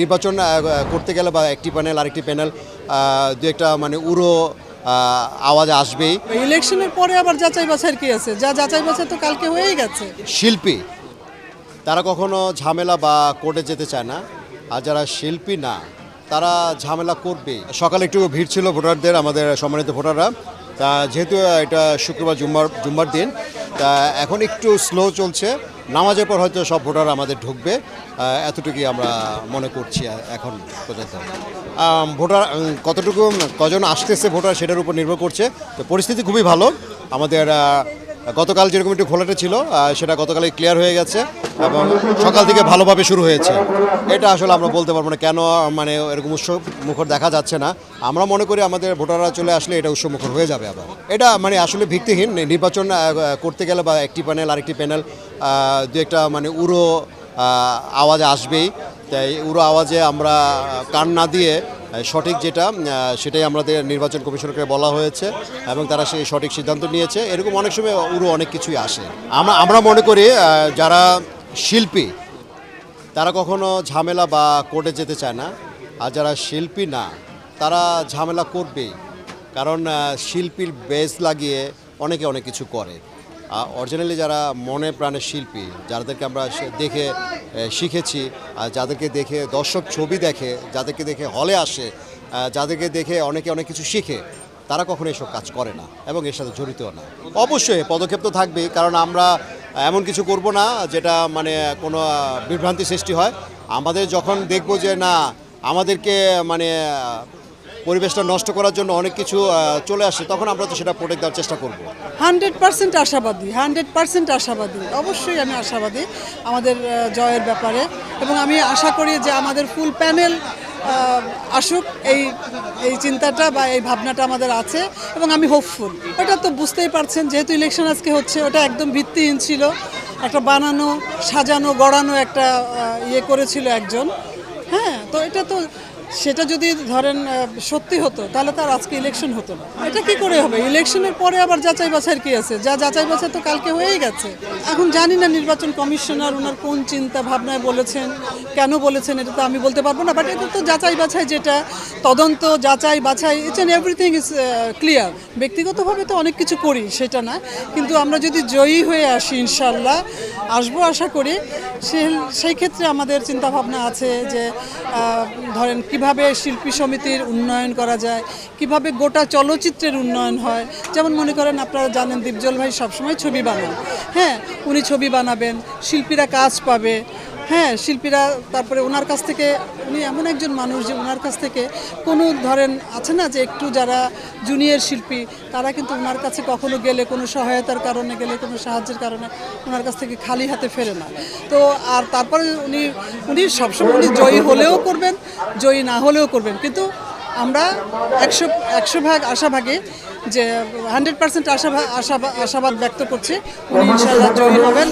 নির্বাচন করতে গেলে বা একটি প্যানেল আরেকটি প্যানেল দু একটা মানে উড়ো আওয়াজ আসবেই। ইলেকশনের পরে আবার যাচাই বাছাইয়ের কি আছে? যা যাচাই বাছাই তো কালকে হয়েই গেছে। শিল্পী তারা কখনো ঝামেলা বা কোর্টে যেতে চায় না। আর যারা শিল্পী না তারা ঝামেলা করবে সকালে একটু ভিড় ছিল ভোটারদের আমাদের সম্মানিত ভোটাররা। তা যেহেতু এটা শুক্রবার জুম্মার জুম্মার দিন, তা এখন একটু স্লো চলছে। নামাজের পর হয়তো সব ভোটার আমাদের ঢুকবে। এতটুকুই আমরা মনে করছি এখন পর্যন্ত। ভোটার কতটুকু, কজন আসতেছে ভোটার সেটার উপর নির্ভর করছে। তো পরিস্থিতি খুবই ভালো। আমাদের গতকাল যেরকম একটু ঘোলাটে ছিল সেটা গতকালই ক্লিয়ার হয়ে গেছে এবং সকাল থেকে ভালোভাবে শুরু হয়েছে। এটা আসলে আমরা বলতে পারব না কেন মানে এরকম উৎসব মুখর দেখা যাচ্ছে না। আমরা মনে করি আমাদের ভোটাররা চলে আসলে এটা উৎসব মুখর হয়ে যাবে আবার। এটা মানে আসলে ভিত্তিহীন, নির্বাচন করতে গেলে বা একটি প্যানেল আরেকটি প্যানেল দু একটা মানে উড়ো আওয়াজ আসবেই। তাই উড়ো আওয়াজে আমরা কান না দিয়ে সঠিক যেটা সেটাই আমাদের নির্বাচন কমিশনকে বলা হয়েছে এবং তারা সেই সঠিক সিদ্ধান্ত নিয়েছে। এরকম অনেক সময় উড়ো অনেক কিছুই আসে। আমরা আমরা মনে করি যারা শিল্পী, তারা কখনো ঝামেলা বা কোর্টে যেতে চায় না। আর যারা শিল্পী না, তারা ঝামেলা করবেই। কারণ শিল্পীর বেস লাগিয়ে অনেকে অনেক কিছু করে। অরিজিনালি যারা মনে প্রাণে শিল্পী, যাদেরকে আমরা দেখে শিখেছি, আর যাদেরকে দেখে দর্শক ছবি দেখে, যাদেরকে দেখে হলে আসে যাদেরকে দেখে অনেকে অনেক কিছু শিখে, তারা কখনো এসব কাজ করে না এবং এর সাথে জড়িতও না। অবশ্যই পদক্ষেপ তো থাকবেই, কারণ আমরা এমন কিছু করব না যেটা মানে কোনো বিভ্রান্তি সৃষ্টি হয়। আমাদের যখন দেখব যে না, আমাদেরকে মানে পরিবেশটা নষ্ট করার জন্য অনেক কিছু চলে আসে, তখন আমরা তো সেটা প্রোটেক্ট দেওয়ার চেষ্টা করব। হান্ড্রেড পার্সেন্ট আশাবাদী, হান্ড্রেড পার্সেন্ট আশাবাদী, অবশ্যই আমি আশাবাদী আমাদের জয়ের ব্যাপারে। এবং আমি আশা করি যে আমাদের ফুল প্যানেল আসুক, এই এই চিন্তাটা বা এই ভাবনাটা আমাদের আছে, এবং আমি হোপফুল ওটা তো বুঝতেই পারছেন, যেহেতু ইলেকশন আজকে হচ্ছে, ওটা একদম ভিত্তিহীন ছিল। একটা বানানো, সাজানো, গড়ানো একটা ইয়ে করেছিল একজন। হ্যাঁ তো এটা তো সেটা যদি ধরেন সত্যি হতো, তাহলে তার আজকে ইলেকশন হতো না। এটা কি করে হবে? ইলেকশনের পরে আবার যাচাই বাছাই কি আছে? যা যাচাই বাছাই তো কালকে হয়েই গেছে। এখন জানি না নির্বাচন কমিশনার ওনার কোন চিন্তা ভাবনায় বলেছেন, কেন বলেছেন, এটা তো আমি বলতে পারব না বাট এটা তো যাচাই বাছাই যেটা, তদন্ত, যাচাই বাছাই its and everything is clear ব্যক্তিগতভাবে তো অনেক কিছু করি, সেটা না, কিন্তু আমরা যদি জয়ী হয়ে আসি ইনশাল্লাহ আসব আশা করি, সে সেই ক্ষেত্রে আমাদের চিন্তা ভাবনা আছে যে ধরেন ধরেন কীভাবে শিল্পী সমিতির উন্নয়ন করা যায়, কীভাবে গোটা চলচ্চিত্রের উন্নয়ন হয়, যেমন মনে করেন আপনারা জানেন দীপজল ভাই সবসময় ছবি বানান। হ্যাঁ উনি ছবি বানাবেন, শিল্পীরা কাজ পাবে হ্যাঁ শিল্পীরা তারপরে ওনার কাছ থেকে, উনি এমন একজন মানুষ যে ওনার কাছ থেকে কোনো ধরেন আছে না যে একটু যারা জুনিয়র শিল্পী, তারা কিন্তু ওনার কাছে কখনো গেলে কোনো সহায়তার কারণে, গেলে কোনো সাহায্যের কারণে ওনার কাছ থেকে খালি হাতে ফেরে না। তো আর তারপরে উনি উনি সবসময় উনি জয়ী হলেও করবেন, জয়ী না হলেও করবেন। কিন্তু আমরা একশো একশো ভাগ আশাভাগে যে হান্ড্রেড পার্সেন্ট আশাভা আশাবাদ ব্যক্ত করছি। উনি ইনশাল্লাহ জয়ী হবেন।